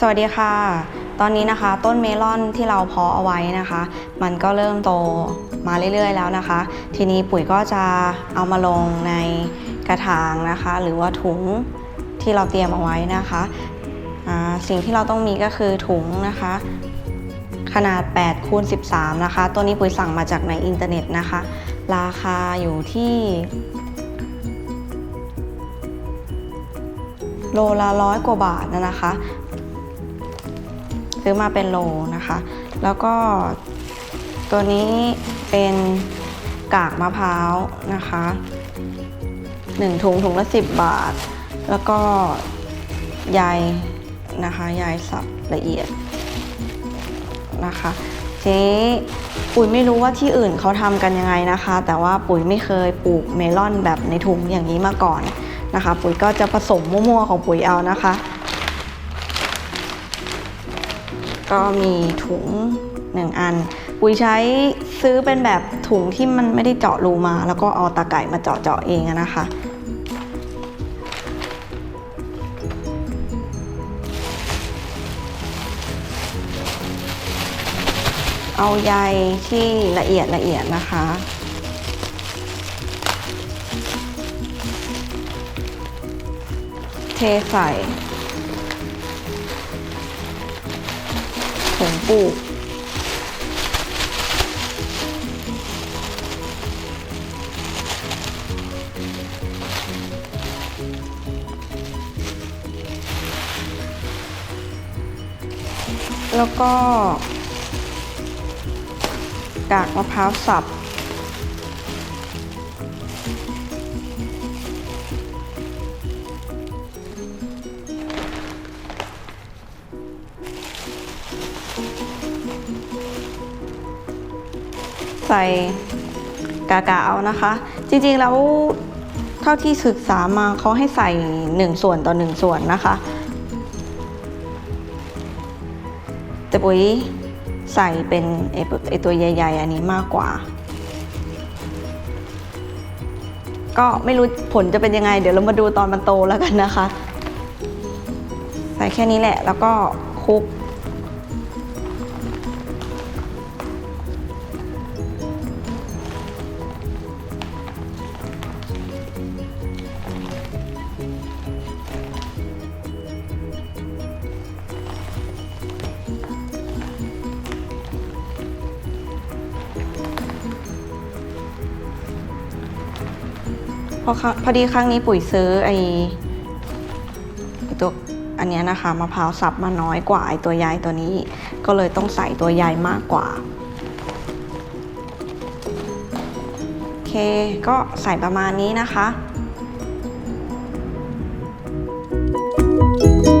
สวัสดีค่ะ ตอนนี้นะคะต้นเมลอนที่เราเพาะเอาไว้นะคะ มันก็เริ่มโตมาเรื่อยๆแล้วนะคะ ทีนี้ปุ๋ยก็จะเอามาลงในกระถางนะคะ หรือว่าถุงที่เราเตรียมเอาไว้นะคะสิ่งที่เราต้องมีก็คือถุงนะคะ ขนาด8คูณ13 นะคะ ตัวนี้ปุ๋ยสั่งมาจากในอินเทอร์เน็ตนะคะ ราคาอยู่ที่โลละร้อยกว่าบาทนะคะ ซื้อมาเป็นโลนะคะ แล้วก็ตัวนี้เป็นกากมะพร้าวนะคะ1ถุงถุงละ 10 บาท แล้วก็ใยนะคะใยสับละเอียดนะคะทีนี้ปุ๋ยไม่รู้ว่าที่อื่นเขาทำกันยังไงนะคะ แต่ว่าปุ๋ยไม่เคยปลูกเมลอนแบบในถุงอย่างนี้มาก่อนนะคะ ปุ๋ยก็จะผสมมั่วๆของปุ๋ยเอานะคะ ก็มีถุงหนึ่งอัน ปุ๋ยใช้ซื้อเป็นแบบถุงที่มันไม่ได้เจาะรูมา แล้วก็เอาตาไก่มาเจาะเจาะเองนะคะเอาใยที่ละเอียดละเอียดนะคะ เทใส่ งปูกแล้วก็กากมะพร้าวสับ ใส่กากาเอานะคะ จริงๆแล้วเท่าที่ศึกษามาเขาให้ใส่ 1 ส่วนต่อ 1 ส่วนนะคะ แต่ปุ๋ยใส่เป็นไอ้ไอตัวใหญ่ ๆ อันนี้มากกว่า ก็ไม่รู้ผลจะเป็นยังไง เดี๋ยวเรามาดูตอนมันโตแล้วกันนะคะ ใส่แค่นี้แหละแล้วก็คลุก พอรั้พอดีครั้งนี้ปุ๋ยซื้อไอตัวอันเนี้ยนะคะมะพร้าวสับมาน้อยกว่าไอตัวใยตัวนี้ ก็เลยต้องใส่ตัวใยมากกว่าโอเคก็ใส่ประมาณนี้นะคะ thank you